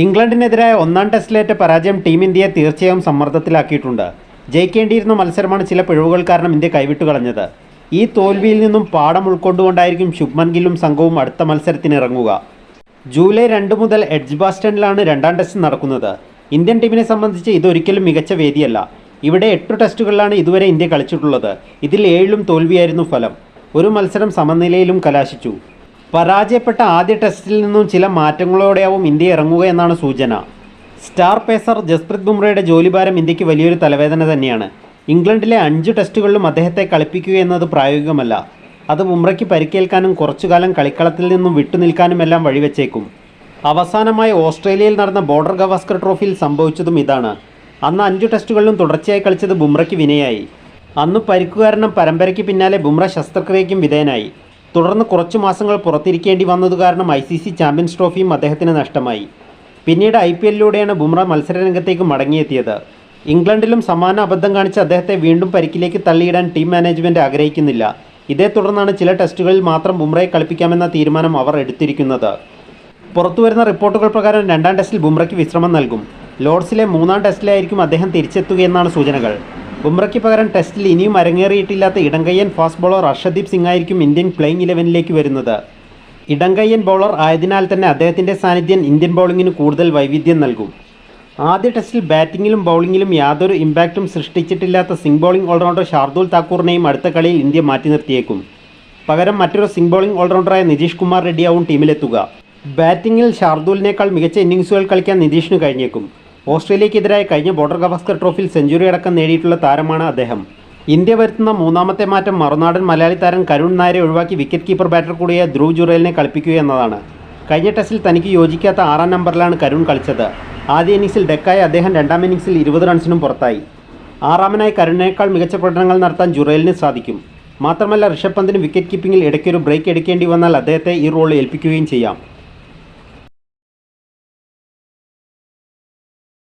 ഇംഗ്ലണ്ടിനെതിരായ ഒന്നാം ടെസ്റ്റിലേറ്റ പരാജയം ടീം ഇന്ത്യയെ തീർച്ചയായും സമ്മർദ്ദത്തിലാക്കിയിട്ടുണ്ട്. ജയിക്കേണ്ടിയിരുന്ന മത്സരമാണ് ചില പിഴവുകൾ കാരണം ഇന്ത്യ കൈവിട്ടു കളഞ്ഞത്. ഈ തോൽവിയിൽ നിന്നും പാഠം ഉൾക്കൊണ്ടുകൊണ്ടായിരിക്കും ശുഭ്മൻ ഗില്ലും സംഘവും അടുത്ത മത്സരത്തിന് ഇറങ്ങുക. ജൂലൈ രണ്ട് മുതൽ എഡ്ജ് ബാസ്റ്റണിലാണ് രണ്ടാം ടെസ്റ്റ് നടക്കുന്നത്. ഇന്ത്യൻ ടീമിനെ സംബന്ധിച്ച് ഇതൊരിക്കലും മികച്ച വേദിയല്ല. ഇവിടെ എട്ട് ടെസ്റ്റുകളിലാണ് ഇതുവരെ ഇന്ത്യ കളിച്ചിട്ടുള്ളത്. ഇതിൽ ഏഴിലും തോൽവിയായിരുന്നു ഫലം. ഒരു മത്സരം സമനിലയിലും കലാശിച്ചു. പരാജയപ്പെട്ട ആദ്യ ടെസ്റ്റിൽ നിന്നും ചില മാറ്റങ്ങളോടെയാവും ഇന്ത്യ ഇറങ്ങുക എന്നാണ് സൂചന. സ്റ്റാർ പേസർ ജസ്പ്രീത് ബുംറയുടെ ജോലിഭാരം ഇന്ത്യയ്ക്ക് വലിയൊരു തലവേദന തന്നെയാണ്. ഇംഗ്ലണ്ടിലെ അഞ്ച് ടെസ്റ്റുകളിലും അദ്ദേഹത്തെ കളിപ്പിക്കുക എന്നത് പ്രായോഗികമല്ല. അത് ബുംറയ്ക്ക് പരിക്കേൽക്കാനും കുറച്ചുകാലം കളിക്കളത്തിൽ നിന്നും വിട്ടുനിൽക്കാനുമെല്ലാം വഴിവെച്ചേക്കും. അവസാനമായി ഓസ്ട്രേലിയയിൽ നടന്ന ബോർഡർ ഗവാസ്കർ ട്രോഫിയിൽ സംഭവിച്ചതും ഇതാണ്. അന്ന് അഞ്ച് ടെസ്റ്റുകളിലും തുടർച്ചയായി കളിച്ചത് ബുംറയ്ക്ക് വിനയായി. അന്ന് പരിക്കുകാരണം പരമ്പരയ്ക്ക് പിന്നാലെ ബുംറ ശസ്ത്രക്രിയയ്ക്കും വിധേയനായി. തുടർന്ന് കുറച്ചു മാസങ്ങൾ പുറത്തിരിക്കേണ്ടി വന്നത് കാരണം ഐ സി സി ചാമ്പ്യൻസ് ട്രോഫിയും അദ്ദേഹത്തിന് നഷ്ടമായി. പിന്നീട് ഐ പി എല്ലിലൂടെയാണ് ബുംറ മത്സരരംഗത്തേക്ക് മടങ്ങിയെത്തിയത്. ഇംഗ്ലണ്ടിലും സമാന അബദ്ധം കാണിച്ച് അദ്ദേഹത്തെ വീണ്ടും പരിക്കിലേക്ക് തള്ളിയിടാൻ ടീം മാനേജ്മെന്റ് ആഗ്രഹിക്കുന്നില്ല. ഇതേ തുടർന്നാണ് ചില ടെസ്റ്റുകളിൽ മാത്രം ബുംറയെ കളിപ്പിക്കാമെന്ന തീരുമാനം അവർ എടുത്തിരിക്കുന്നത്. പുറത്തുവരുന്ന റിപ്പോർട്ടുകൾ പ്രകാരം രണ്ടാം ടെസ്റ്റിൽ ബുംറയ്ക്ക് വിശ്രമം നൽകും. ലോർഡ്സിലെ മൂന്നാം ടെസ്റ്റിലായിരിക്കും അദ്ദേഹം തിരിച്ചെത്തുകയെന്നാണ് സൂചനകൾ. ബുംറയ്ക്ക് പകരം ടെസ്റ്റിൽ ഇനിയും അരങ്ങേറിയിട്ടില്ലാത്ത ഇടങ്കയ്യൻ ഫാസ്റ്റ് ബോളർ അർഷദീപ് സിംഗ് ആയിരിക്കും ഇന്ത്യൻ പ്ലേയിങ് ഇലവനിലേക്ക് വരുന്നത്. ഇടങ്കയ്യൻ ബോളർ ആയതിനാൽ തന്നെ അദ്ദേഹത്തിന്റെ സാന്നിധ്യം ഇന്ത്യൻ ബൗളിങ്ങിന് കൂടുതൽ വൈവിധ്യം നൽകും. ആദ്യ ടെസ്റ്റിൽ ബാറ്റിങ്ങിലും ബൗളിങ്ങിലും യാതൊരു ഇമ്പാക്റ്റും സൃഷ്ടിച്ചിട്ടില്ലാത്ത seam bowling all rounder Shardul താക്കൂറിനെയും അടുത്ത കളിയിൽ ഇന്ത്യ മാറ്റി നിർത്തിയേക്കും. പകരം മറ്റൊരു സിംഗ് ബോളിംഗ് ഓൾറൗണ്ടറായ നിതീഷ് കുമാർ റെഡ്ഡിയാവും ടീമിലെത്തുക. ബാറ്റിങ്ങിൽ ഷാർദുലിനേക്കാൾ മികച്ച ഇന്നിംഗ്സുകൾ കളിക്കാൻ നിതീഷിന് കഴിഞ്ഞേക്കും. ഓസ്ട്രേലിയക്കെതിരായ കഴിഞ്ഞ ബോർഡർ ഗവാസ്കർ ട്രോഫിയിൽ സെഞ്ചുറി അടക്കം നേടിയിട്ടുള്ള താരമാണ് അദ്ദേഹം. ഇന്ത്യ വരുത്തുന്ന മൂന്നാമത്തെ മാറ്റം മറുനാടൻ മലയാളി താരം കരുൺ നായരെ ഒഴിവാക്കി വിക്കറ്റ് കീപ്പർ ബാറ്റർ കൂടിയ ധ്രുവ് ജുറേലിനെ കളിപ്പിക്കുക എന്നതാണ്. കഴിഞ്ഞ ടെസ്റ്റിൽ തനിക്ക് യോജിക്കാത്ത ആറാം നമ്പറിലാണ് കരുൺ കളിച്ചത്. ആദ്യ ഇന്നിംഗ്സിൽ ഡെക്കായ അദ്ദേഹം രണ്ടാം ഇന്നിംഗ്സിൽ ഇരുപത് റൺസിനും പുറത്തായി. ആറാമനായി കരുണിനേക്കാൾ മികച്ച പ്രകടനങ്ങൾ നടത്താൻ ജുറേലിന് സാധിക്കും. മാത്രമല്ല ഋഷഭ് പന്തിന് വിക്കറ്റ് കീപ്പിംഗിൽ ഇടയ്ക്കൊരു ബ്രേക്ക് എടുക്കേണ്ടി വന്നാൽ അദ്ദേഹത്തെ ഈ റോൾ ഏൽപ്പിക്കുകയും ചെയ്യാം.